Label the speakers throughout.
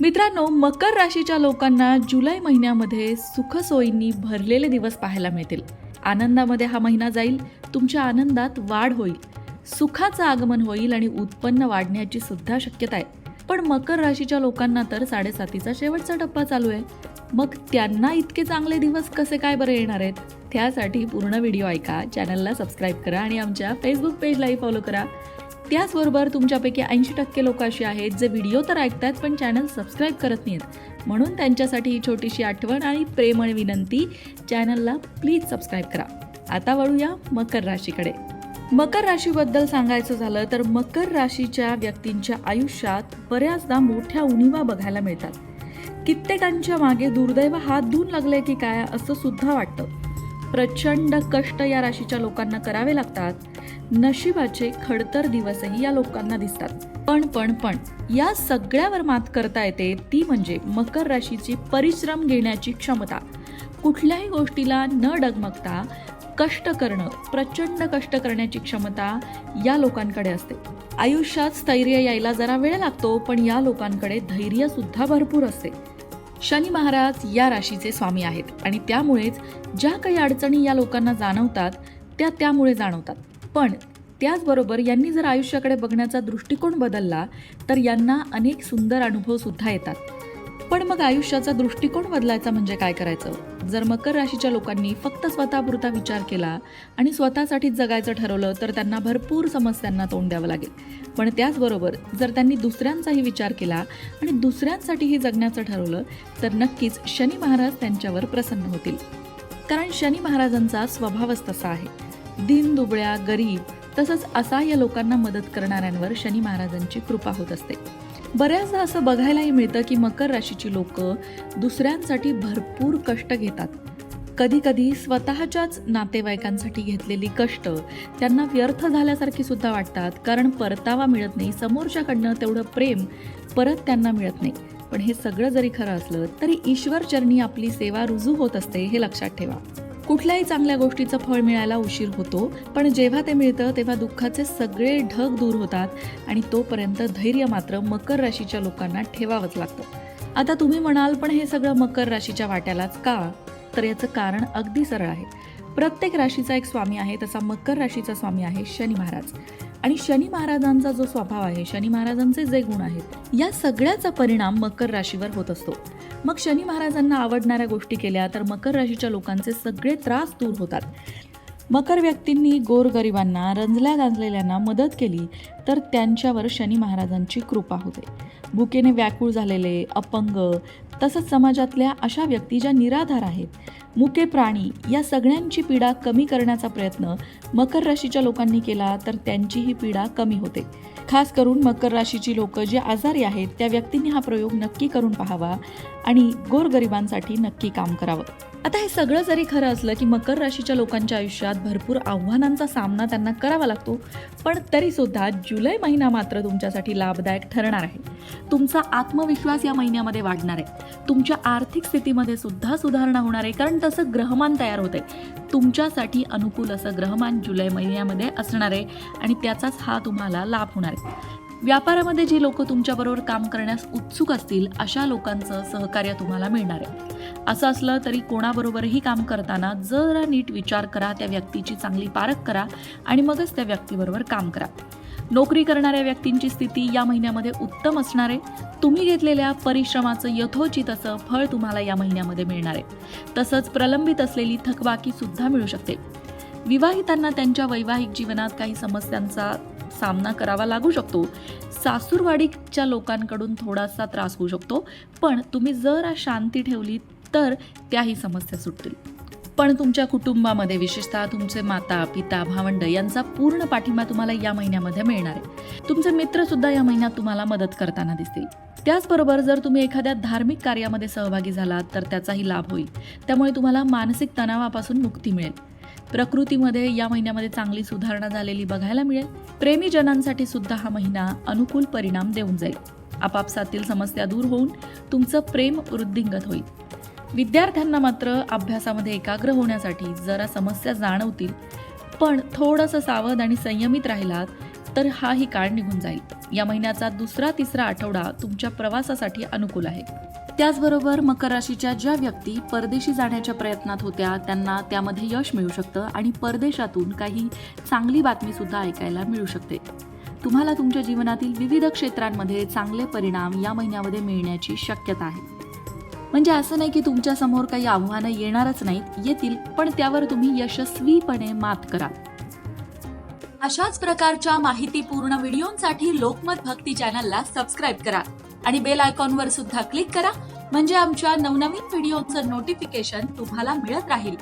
Speaker 1: मित्रांनो मकर राशीच्या लोकांना जुलै महिन्यामध्ये सुखसोयींनी भरलेले दिवस पाहायला मिळतील. आनंदामध्ये हा महिना जाईल तुमच्या आनंदात वाढ होईल. सुखाचं आगमन होईल आणि उत्पन्न वाढण्याची सुद्धा शक्यता आहे. पण मकर राशीच्या लोकांना तर साडेसातीचा शेवटचा टप्पा चालू आहे. मग त्यांना इतके चांगले दिवस कसे काय बरे येणार आहेत? त्यासाठी पूर्ण व्हिडिओ ऐका चॅनलला सबस्क्राईब करा आणि आमच्या फेसबुक पेजलाही फॉलो करा. त्याचबरोबर तुमच्यापैकी ऐंशी टक्के लोक अशी आहेत जे व्हिडिओ तर ऐकतात पण चॅनल सबस्क्राईब करत नाहीत. म्हणून त्यांच्यासाठी ही छोटीशी आठवण आणि प्रेमळ विनंती चॅनलला प्लीज सबस्क्राईब करा. आता वळूया मकर राशीकडे. मकर राशीबद्दल सांगायचं झालं तर मकर राशीच्या व्यक्तींच्या आयुष्यात बऱ्याचदा मोठ्या उणीवा बघायला मिळतात. कित्येकांच्या मागे दुर्दैव हात धुवून लागले की काय असं सुद्धा वाटतं. प्रचंड कष्ट या राशीच्या लोकांना करावे लागतात. नशिबाचे खडतर दिवसही या लोकांना दिसतात. पण पण पण या सगळ्यावर मात करता येते ती म्हणजे मकर राशीची परिश्रम घेण्याची क्षमता. कुठल्याही गोष्टीला न डगमगता कष्ट करणं प्रचंड कष्ट करण्याची क्षमता या लोकांकडे असते. आयुष्यात स्थैर्य यायला जरा वेळ लागतो पण या लोकांकडे धैर्य सुद्धा भरपूर असते. शनी महाराज या राशीचे स्वामी आहेत आणि त्यामुळेच ज्या काही अडचणी या लोकांना जाणवतात त्या त्यामुळे जाणवतात. पण त्याचबरोबर यांनी जर आयुष्याकडे बघण्याचा दृष्टिकोन बदलला तर यांना अनेक सुंदर अनुभव सुद्धा येतात. पण मग आयुष्याचा दृष्टिकोन बदलायचा म्हणजे काय करायचं? जर मकर राशीच्या लोकांनी फक्त स्वतःपुरता विचार केला आणि स्वतःसाठीच जगायचं ठरवलं तर त्यांना भरपूर समस्यांना तोंड द्यावं लागेल. पण त्याचबरोबर जर त्यांनी दुसऱ्यांचाही विचार केला आणि दुसऱ्यांसाठीही जगण्याचं ठरवलं तर नक्कीच शनी महाराज त्यांच्यावर प्रसन्न होतील. कारण शनी महाराजांचा स्वभावच तसा आहे. दिनदुबळ्या गरीब तसंच असहाय्य लोकांना मदत करणाऱ्यांवर शनी महाराजांची कृपा होत असते. बऱ्याचदा असं बघायलाही मिळतं की मकर राशीची लोक दुसऱ्यांसाठी भरपूर कष्ट घेतात. कधी कधी स्वतःच्याच नातेवाईकांसाठी घेतलेली कष्ट त्यांना व्यर्थ झाल्यासारखी सुद्धा वाटतात कारण परतावा मिळत नाही समोरच्याकडनं तेवढं प्रेम परत त्यांना मिळत नाही. पण हे सगळं जरी खरं असलं तरी ईश्वर चरणी आपली सेवा रुजू होत असते हे लक्षात ठेवा. कुठल्याही चांगल्या गोष्टीचं फळ मिळायला उशीर होतो पण जेव्हा ते मिळतं तेव्हा दुःखाचे सगळे ढग दूर होतात आणि तोपर्यंत धैर्य मात्र मकर राशीच्या लोकांना ठेवावंच लागतं. आता तुम्ही म्हणाल पण हे सगळं मकर राशीच्या वाट्यालाच का? तर याचं कारण अगदी सरळ आहे. प्रत्येक राशीचा एक स्वामी आहे तसा मकर राशीचा स्वामी आहे शनी महाराज. आणि शनी महाराजांचा जो स्वभाव आहे शनी महाराजांचे जे गुण आहेत या सगळ्याचा परिणाम मकर राशीवर होत असतो. मग शनी महाराजांना आवडणाऱ्या गोष्टी केल्या तर मकर राशीच्या लोकांचे सगळे त्रास दूर होतात. मकर व्यक्तींनी गोरगरिबांना रंजल्या गांजलेल्यांना मदत केली तर त्यांच्यावर शनी महाराजांची कृपा होते. भुकेने व्याकुळ झालेले अपंग तसंच समाजातल्या अशा व्यक्ती ज्या निराधार आहेत. मुके प्राणी या सगळ्यांची पीडा कमी करण्याचा प्रयत्न मकर राशीच्या लोकांनी केला तर त्यांची ही पीडा कमी होते. खास करून मकर राशीची लोक जे आजारी आहेत त्या व्यक्तींनी हा प्रयोग नक्की करून पाहावा आणि गोरगरिबांसाठी नक्की काम करावं. आता हे सगळं जरी खरं असलं की मकर राशीच्या लोकांच्या आयुष्यात भरपूर आव्हानांचा सामना त्यांना करावा लागतो पण तरी सुद्धा जुलै महिना मात्र तुमच्यासाठी लाभदायक ठरणार आहे. तुमचा आत्मविश्वास या महिन्यामध्ये वाढणार आहे. तुमच्या आर्थिक स्थितीमध्ये सुद्धा सुधारणा होणार आहे कारण तसं ग्रहमान तयार होते तुमच्यासाठी अनुकूल असं ग्रहमान जुलै महिन्यामध्ये असणार आहे आणि त्याचाच हा तुम्हाला लाभ होणार आहे. व्यापारामध्ये जी लोक तुमच्याबरोबर काम करण्यास उत्सुक असतील अशा लोकांचं सहकार्य तुम्हाला मिळणार आहे. असं असलं तरी कोणाबरोबरही काम करताना जरा नीट विचार करा त्या व्यक्तीची चांगली पारख करा आणि मगच त्या व्यक्तीबरोबर काम करा. नोकरी करणाऱ्या व्यक्तींची स्थिती या महिन्यामध्ये उत्तम असणार आहे. तुम्ही घेतलेल्या परिश्रमाचं यथोचित असं फळ तुम्हाला या महिन्यामध्ये मिळणार आहे. तसंच प्रलंबित असलेली थकबाकी सुद्धा मिळू शकते. विवाहितांना त्यांच्या वैवाहिक जीवनात काही समस्यांचा सामना करावा लागू शकतो. सासूरवाडीच्या लोकांकडून थोडासा त्रास होऊ शकतो. पण तुम्ही जरा शांती ठेवली तर त्याही समस्या सुटतील. पण तुमच्या कुटुंबामध्ये विशेषतः तुमचे माता पिता भावंड यांचा पूर्ण पाठिंबा तुम्हाला या महिन्यामध्ये मिळणार आहे. तुमचे मित्र सुद्धा या महिन्यात तुम्हाला मदत करताना दिसतील. त्याचबरोबर जर तुम्ही एखाद्या धार्मिक कार्यामध्ये सहभागी झालात तर त्याचाही लाभ होईल. त्यामुळे तुम्हाला मानसिक तणावापासून मुक्ती मिळेल. प्रकृतीमध्ये या महिन्यामध्ये चांगली सुधारणा झालेली बघायला मिळेल. प्रेमीजनांसाठी सुद्धा हा महिना अनुकूल परिणाम देऊन जाईल. आपापसातील समस्या दूर होऊन तुमचं प्रेम वृद्धिंगत होईल. विद्यार्थ्यांना मात्र अभ्यासामध्ये एकाग्र होण्यासाठी जरा समस्या जाणवतील पण थोडंसं सावध आणि संयमित राहिलात तर हाही काळ निघून जाईल. या महिन्याचा दुसरा तिसरा आठवडा तुमच्या प्रवासासाठी अनुकूल आहे. त्याचबरोबर मकर राशीच्या ज्या व्यक्ती परदेशी जाण्याच्या प्रयत्नात होत्या त्यांना त्यामध्ये यश मिळू शकतं आणि परदेशातून काही चांगली बातमीसुद्धा ऐकायला मिळू शकते. तुम्हाला तुमच्या जीवनातील विविध क्षेत्रांमध्ये चांगले परिणाम या महिन्यामध्ये मिळण्याची शक्यता आहे. म्हणजे असं नाही की तुमच्यासमोर काही आव्हानं येणारच नाहीत येतील पण त्यावर तुम्ही यशस्वीपणे मात करा. अशाच प्रकारच्या माहितीपूर्ण व्हिडिओंसाठी लोकमत भक्ती चॅनलला सबस्क्राईब करा आणि बेल आयकॉनवर सुद्धा क्लिक करा म्हणजे आमच्या नवनवीन व्हिडिओचं नोटिफिकेशन तुम्हाला मिळत राहील.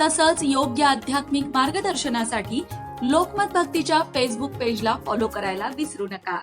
Speaker 1: तसंच योग्य आध्यात्मिक मार्गदर्शनासाठी लोकमत भक्तीच्या फेसबुक पेजला फॉलो करायला विसरू नका.